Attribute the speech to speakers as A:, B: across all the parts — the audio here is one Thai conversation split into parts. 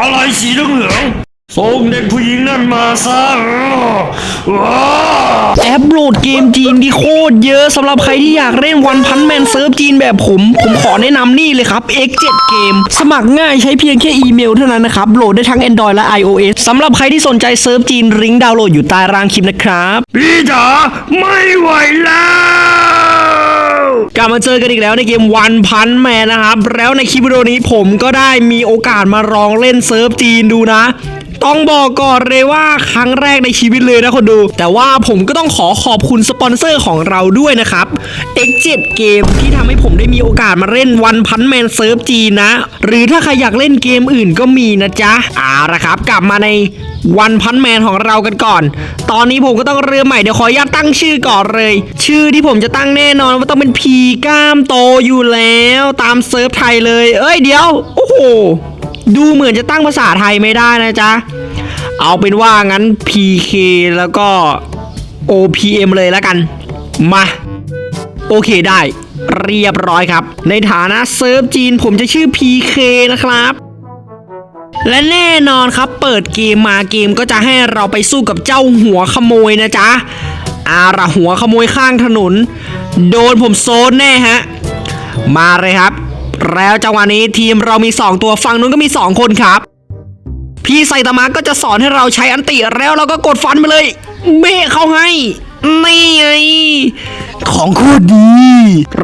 A: อะไรสีเหลืองๆส่งเด็กผู้หญิงนั่นมาซะเออว้า
B: แอปโหลดเกมจีนที่โคตรเยอะสำหรับใครที่อยากเล่นวันพันแมนเซิร์ฟจีนแบบผม ผมขอแนะนำนี่เลยครับ X7 เกมสมัครง่ายใช้เพียงแค่อีเมลเท่านั้นนะครับ โหลดได้ทั้ง Android และ iOS สำหรับใครที่สนใจเซิร์ฟจีนลิงก์ดาวน์โหลดอยู่ใต้ล่างคลิปนะครับ
A: พี่จ๋าไม่ไหวแล้ว
B: กลับมาเจอกันอีกแล้วในเกมวันพันแมนนะครับ แล้วในคลิปวิดีโอนี้ผมก็ได้มีโอกาสมาลองเล่นเซิร์ฟจีนดูนะต้องบอกก่อนเลยว่าครั้งแรกในชีวิตเลยนะคนดู แต่ว่าผมก็ต้องขอขอบคุณสปอนเซอร์ของเราด้วยนะครับ X7 เกมที่ทำให้ผมได้มีโอกาสมาเล่นวันพันแมนเซิร์ฟจีนนะหรือถ้าใครอยากเล่นเกมอื่นก็มีนะจ๊ะเอาละครับ กลับมาใน วันพันแมนของเรากันก่อน ตอนนี้ผมก็ต้องเริ่มใหม่เดี๋ยวขออนุญาตตั้งชื่อก่อนเลย ชื่อที่ผมจะตั้งแน่นอนว่าต้องเป็นพีก้ามโตอยู่แล้วตามเซิร์ฟไทยเลย เอ้ยเดี๋ยว โอ้โห ดูเหมือนจะตั้งภาษาไทยไม่ได้นะจ๊ะ เอาเป็นว่างั้น PK แล้วก็ OPM เลยแล้วกัน มา โอเคได้ เรียบร้อยครับ ในฐานะเซิร์ฟจีนผมจะชื่อ PK นะครับ และแน่นอนครับเปิดเกมมาเกมก็จะให้เราไปสู้กับเจ้าหัวขโมยนะจ๊ะอาระหัวขโมยข้างถนน โดนผมโซนแน่ฮะ มาเลยครับ แล้วจังหวะนี้ทีมเรามี 2 ตัวฝั่งนู้นก็มี 2 คนครับ พี่ไซตามะก็จะสอนให้เราใช้อันติแล้วเราก็กดฟันไปเลยเมฆเขาให้ นี่ไง ของโคตรดี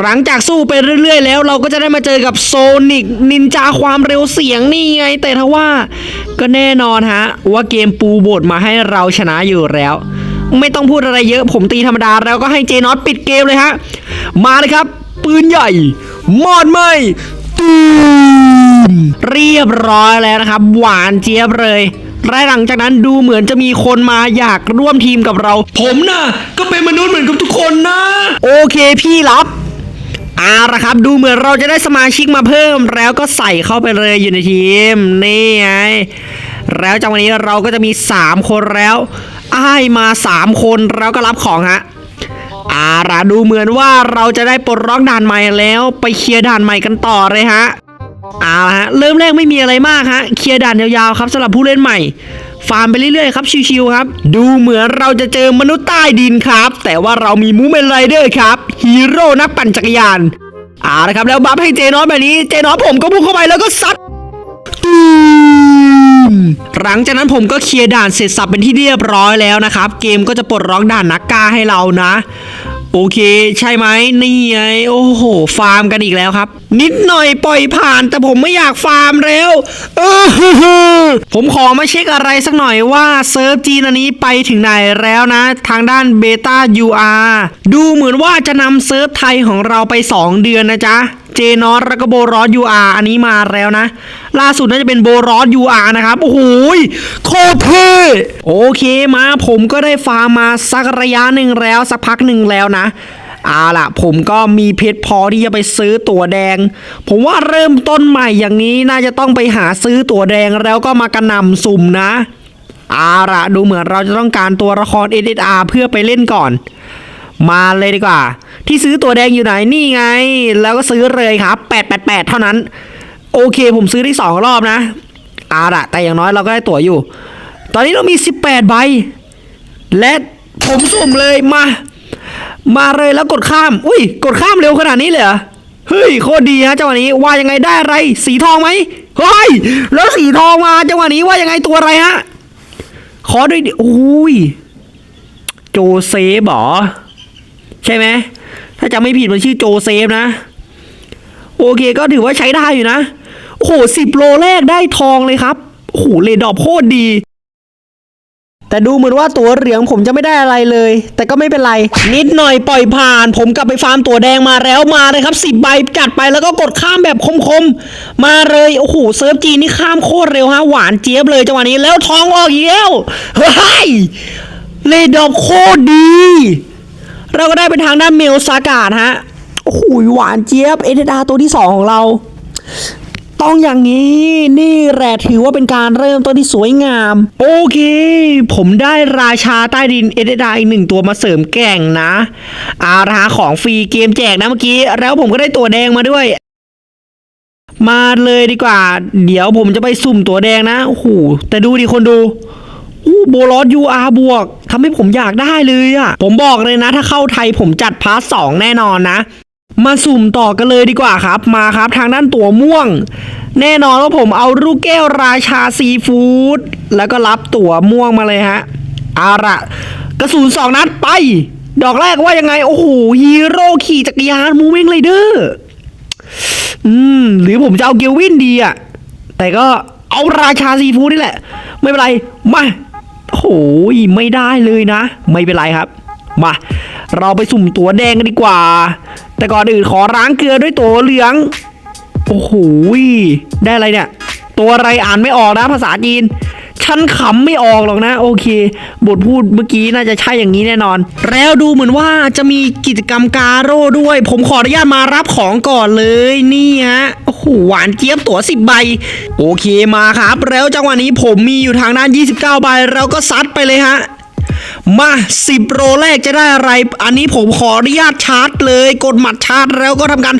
B: หลังจากสู้ไปเรื่อย ๆ แล้วเราก็จะได้มาเจอกับโซนิกนินจาความเร็วเสียงนี่ไง แต่ถ้าว่า ก็แน่นอนฮะ ว่าเกมปูบทมาให้เราชนะอยู่แล้วไม่ต้องพูดอะไรเยอะผมตีธรรมดาแล้วก็ให้เจนอตปิดเกมเลยฮะ มาเลยครับ ปืนใหญ่ มอดไหมตูมเรียบร้อยแล้วนะครับ หวานเจี๊ยบเลย และหลังจากนั้นดูเหมือนจะมีคนมาอยากร่วมทีมกับเรา ผมนะก็เป็นมนุษย์เหมือนกับทุกคนนะ โอเคพี่รับเอาละครับ ดูเหมือนเราจะได้สมาชิกมาเพิ่ม แล้วก็ใส่เข้าไปเลยอยู่ในทีม นี่ไง แล้วจากวันนี้เราก็จะมี 3 คนแล้วอ้ายมา 3 คนแล้วก็รับของฮะอาละดูเหมือนว่าเราจะได้ปลดล็อกด่านใหม่แล้ว ไปเคลียร์ด่านใหม่กันต่อเลยฮะ เอาละฮะเริ่มแรกไม่มีอะไรมากฮะเคลียร์ด่านยาวๆครับสำหรับผู้เล่นใหม่ ฟาร์มไปเรื่อยๆครับชิวๆครับ ดูเหมือนเราจะเจอมนุษย์ใต้ดินครับ แต่ว่าเรามีมูเมนไรเดอร์ครับฮีโร่นักปั่นจักรยานเอาละครับแล้วบัฟให้เจนอสแบบนี้เจนอสผมก็พุ่งเข้าไปแล้วก็ซัดตมหลังจากนั้นผมก็เคลียร์ด่านเสร็จสับเป็นที่เรียบร้อยแล้วนะครับ เกมก็จะปลดล็อกด่านนักกาให้เรานะ โอเค ใช่ไหมนี่ไงโอ้โห ฟาร์มกันอีกแล้วครับ นิดหน่อยปล่อยผ่านแต่ผมไม่อยากฟาร์มแล้วเออผมขอมาเช็คอะไรสักหน่อยว่าเซิร์ฟจีนอันนี้ไปถึงไหนแล้วนะ ทางด้านเบต้า UR ดูเหมือนว่าจะนำเซิร์ฟไทยของเราไป 2 เดือนนะจ๊ะเจนอสแล้วก็โบรอส UR อันนี้มาแล้วนะ ล่าสุดน่าจะเป็นโบรอส UR นะครับ โอ้โหโคตรเท่โอเคมาผมก็ได้ฟาร์มมาสักระยะหนึ่งแล้ว สักพักหนึ่งแล้วนะเอาล่ะ ผมก็มีเพชรพอที่จะไปซื้อตั๋วแดง ผมว่าเริ่มต้นใหม่อย่างนี้น่าจะต้องไปหาซื้อตั๋วแดงแล้วก็มากระนำสุ่มนะเอาล่ะ ดูเหมือนเราจะต้องการตัวละคร SSR เพื่อไปเล่นก่อน มาเลยดีกว่า ที่ซื้อตัวแดงอยู่ไหนนี่ไง แล้วก็ซื้อเลยครับ888 เท่านั้น โอเคผมซื้อได้สองรอบนะอาละแต่อย่างน้อยเราก็ได้ตั๋วอยู่ ตอนนี้เรามี 18 ใบ และผมสุ่มเลยมา มาเลยแล้วกดข้าม อุ้ย กดข้ามเร็วขนาดนี้เลยเหรอเฮ้ยโคตรดีฮะจังหวะนี้ว่ายังไงได้อะไร สีทองไหมเฮ้ยแล้วสีทองมาจังหวะนี้ว่ายังไงตัวอะไรฮะขอด้วยดิอุ้ยโจเซฟเหรอ ใช่ไหมถ้าจำไม่ผิดมันชื่อโจเซฟนะ โอเคก็ถือว่าใช้ได้อยู่นะ โอ้โหสิบโลแรกได้ทองเลยครับ โอ้โหเลดอบโคตรดีแต่ดูเหมือนว่าตัวเหลืองผมจะไม่ได้อะไรเลย แต่ก็ไม่เป็นไร นิดหน่อยปล่อยผ่าน ผมกลับไปฟาร์มตัวแดงมาแล้วมาเลยครับสิบใบจัดไปแล้วก็กดข้ามแบบคมๆ มาเลยโอ้โหเซิร์ฟจีนนี่ข้ามโคตรเร็วฮะหวานเจี๊ยบเลยจังหวะนี้แล้วทองออกอีกแล้วเฮ้ยเลดดอบโคตรดี เราก็ได้เป็นทางด้านเมลซากาดฮะโอ้โหหวานเจี๊ยบเอเดดาตัวที่ 2 ของเรา ต้องอย่างนี้นี่แหละถือว่าเป็นการเริ่มต้นที่สวยงาม โอเค ผมได้ราชาใต้ดินเอเดดาอีกหนึ่งตัวมาเสริมแก่งนะ อาราของฟรีเกมแจกนะเมื่อกี้ แล้วผมก็ได้ตัวแดงมาด้วยมาเลยดีกว่า เดี๋ยวผมจะไปสุ่มตัวแดงนะโอ้โหแต่ดูดิคนดู อู้โบลอสยูอาบวกทำให้ผมอยากได้เลยอะ่ะ ผมบอกเลยนะ ถ้าเข้าไทยผมจัดพาร์ทสองแน่นอนนะ มาสุ่มต่อกันเลยดีกว่าครับ มาครับทางด้านตัวม่วง แน่นอนว่าผมเอาลูกแก้วราชาซีฟู้ดแล้วก็รับตัวม่วงมาเลยฮะอาละกระสุนสองนัดไป ดอกแรกว่ายังไง โอ้โหฮีโร่ขี่จักรยานมูเมงไรเดอร์อืม หรือผมจะเอาเกลวินดีอะแต่ก็เอาราชาซีฟู้ดนี่แหละ ไม่เป็นไร มา โอ้โหไม่ได้เลยนะ ไม่เป็นไรครับ มา เราไปสุ่มตัวแดงกันดีกว่า แต่ก่อนอื่นขอล้างเกลือด้วยตัวเหลือง โอ้โหได้อะไรเนี่ย ตัวอะไรอ่านไม่ออกนะ ภาษาจีนฉันขำไม่ออกหรอกนะ โอเค บทพูดเมื่อกี้น่าจะใช่อย่างนี้แน่นอน แล้วดูเหมือนว่าจะมีกิจกรรมการโร่ด้วย ผมขออนุญาตมารับของก่อนเลยนี่ฮะ โหหวานเจี๊ยบตั๋วสิบใบ โอเคมาครับ แล้วจังหวะนี้ผมมีอยู่ทางด้าน 29 ใบแล้วก็ซัดไปเลยฮะ มาสิบโรแรกจะได้อะไร อันนี้ผมขออนุญาตชาร์จเลย กดหมัดชาร์จแล้วก็ทำการ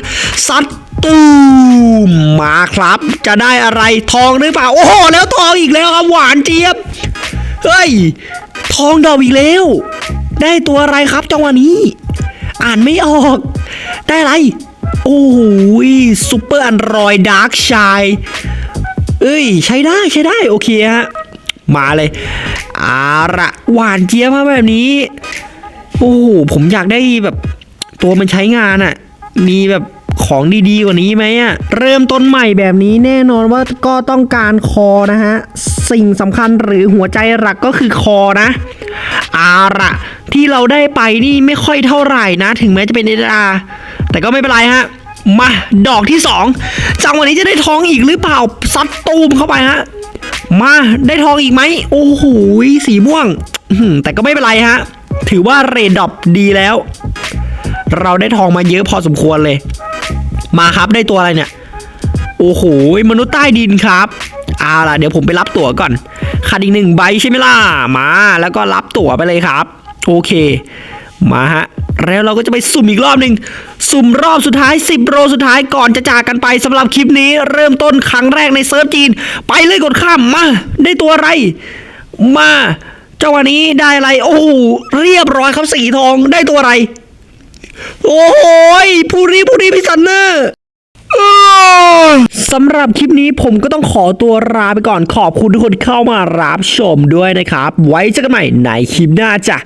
B: ซัดตูมมาครับ จะได้อะไรทองหรือเปล่า โอ้โห แล้วทองอีกแล้วครับ หวานเจี๊ยบ เฮ้ย ทองดอกอีกแล้ว ได้ตัวอะไรครับจังหวะนี้ อ่านไม่ออก ได้อะไร โอ้โหซูเปอร์อันรอยดาร์กชายเอ้ย ใช้ได้ใช้ได้ โอเคฮะ มาเลยอาระหวานเจี๊ยบมาแบบนี้ โอ้โห ผมอยากได้แบบตัวมันใช้งานอะ่ะ มีแบบของดีๆกว่านี้ไหมอะ่ะ เริ่มต้นใหม่แบบนี้แน่นอนว่าก็ต้องการคอนะฮะ สิ่งสำคัญหรือหัวใจหลักก็คือคอนะอาระที่เราได้ไปนี่ไม่ค่อยเท่าไหร่นะ ถึงแม้จะเป็นเอดา แต่ก็ไม่เป็นไรฮะ มาดอกที่สองจังวันนี้จะได้ทองอีกหรือเปล่าซัดตูมเข้าไปฮะ มาได้ทองอีกไหมโอ้โหสีม่วงแต่ก็ไม่เป็นไรฮะ ถือว่าเรดดอปดีแล้ว เราได้ทองมาเยอะพอสมควรเลย มาครับได้ตัวอะไรเนี่ย โอ้โหมนุษย์ใต้ดินครับเอาล่ะเดี๋ยวผมไปรับตั๋วก่อนขาดอีกหนึ่งใบใช่ไหมล่ะ มาแล้วก็รับตั๋วไปเลยครับ โอเค มาฮะ แล้วเราก็จะไปสุ่มอีกรอบหนึ่งสุ่มรอบสุดท้าย 10 โรสุดท้ายก่อนจะจากกันไปสำหรับคลิปนี้ เริ่มต้นครั้งแรกในเซิร์ฟจีน ไปเลยกดข้ามมา ได้ตัวอะไร มาเจ้าวันนี้ได้อะไร โอ้เรียบร้อยครับสีทองได้ตัวอะไร โอ้โหยผู้รีผู้รีพิซันเนอร์สำหรับคลิปนี้ผมก็ต้องขอตัวลาไปก่อนขอบคุณทุกคนเข้ามารับชมด้วยนะครับ ไว้เจอกันใหม่ในคลิปหน้าจ้ะ